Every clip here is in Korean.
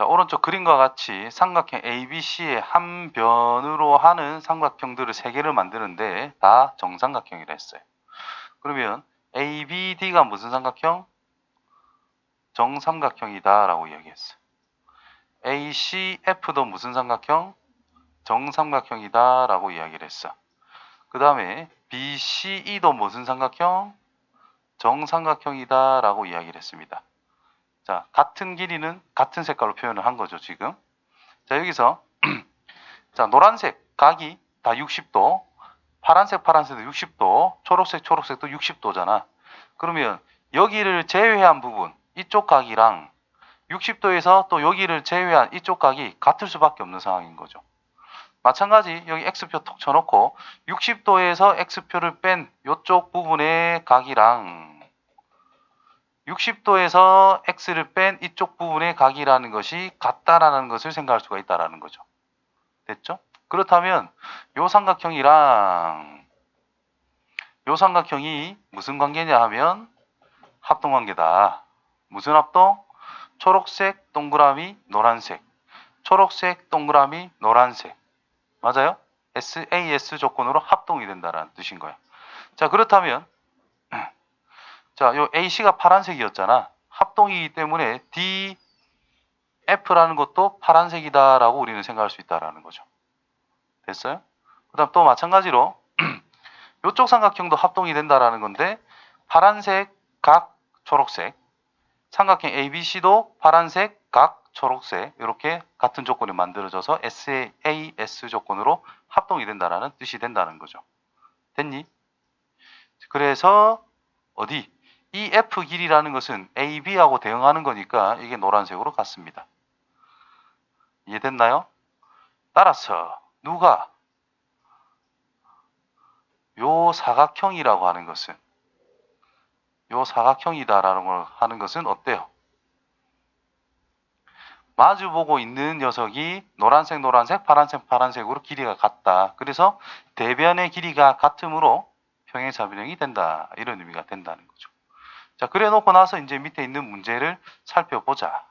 자, 오른쪽 그림과 같이 삼각형 ABC의 한 변으로 하는 삼각형들을 세 개를 만드는데 다 정삼각형이라 했어요. 그러면 ABD가 무슨 삼각형? 정삼각형이다라고 이야기했어요. ACF도 무슨 삼각형? 정삼각형이다라고 이야기를 했어. 그 다음에 BCE도 무슨 삼각형? 정삼각형이다라고 이야기를 했습니다. 자, 같은 길이는 같은 색깔로 표현을 한 거죠, 지금. 자, 여기서 자, 노란색 각이 다 60도, 파란색 파란색도 60도, 초록색 초록색도 60도잖아. 그러면 여기를 제외한 부분, 이쪽 각이랑 60도에서 또 여기를 제외한 이쪽 각이 같을 수밖에 없는 상황인 거죠. 마찬가지 여기 x표 톡 쳐놓고 60도에서 x표를 뺀 이쪽 부분의 각이랑 60도에서 x를 뺀 이쪽 부분의 각이라는 것이 같다라는 것을 생각할 수가 있다라는 거죠. 됐죠? 그렇다면 요 삼각형이랑 요 삼각형이 무슨 관계냐 하면 합동관계다. 무슨 합동? 초록색 동그라미 노란색 초록색 동그라미 노란색 맞아요? SAS 조건으로 합동이 된다라는 뜻인 거야. 자 그렇다면 자, 요 AC가 파란색이었잖아. 합동이기 때문에 DF라는 것도 파란색이다라고 우리는 생각할 수 있다라는 거죠. 됐어요? 그다음 또 마찬가지로 요쪽 삼각형도 합동이 된다라는 건데 파란색, 각, 초록색 삼각형 ABC도 파란색, 각, 초록색 이렇게 같은 조건이 만들어져서 SAS 조건으로 합동이 된다라는 뜻이 된다는 거죠. 됐니? 그래서 어디 이 F 길이라는 것은 AB하고 대응하는 거니까 이게 노란색으로 같습니다. 이해됐나요? 따라서 누가 요 사각형이라고 하는 것은 요 사각형이다라는 걸 하는 것은 어때요? 마주보고 있는 녀석이 노란색 노란색 파란색 파란색으로 길이가 같다. 그래서 대변의 길이가 같으므로 평행사변형이 된다. 이런 의미가 된다는 거죠. 자, 그래 놓고 나서 이제 밑에 있는 문제를 살펴보자.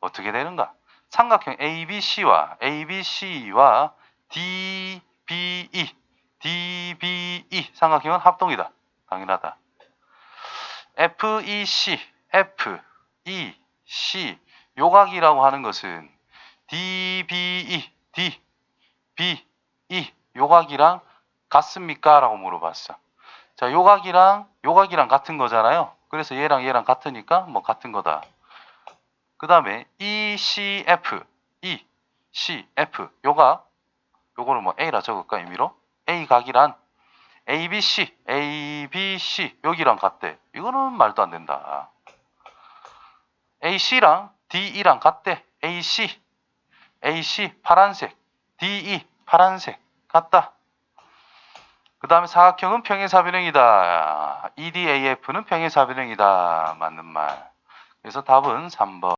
어떻게 되는가? 삼각형 ABC와 ABC와 DBE, DBE 삼각형은 합동이다. 당연하다. FEC, FEC 요각이라고 하는 것은 DBE, DBE 요각이랑 같습니까? 라고 물어봤어. 자, 요각이랑 요각이랑 같은 거잖아요. 그래서 얘랑 얘랑 같으니까 뭐 같은 거다. 그 다음에 ECF, ECF 요각 요거를 뭐 A라 적을까 의미로 A 각이란 ABC, ABC 여기랑 같대. 이거는 말도 안 된다. AC랑 DE랑 같대. AC, AC 파란색, DE 파란색 같다. 그 다음에 사각형은 평행사변형이다. EDAF는 평행사변형이다. 맞는 말. 그래서 답은 3번.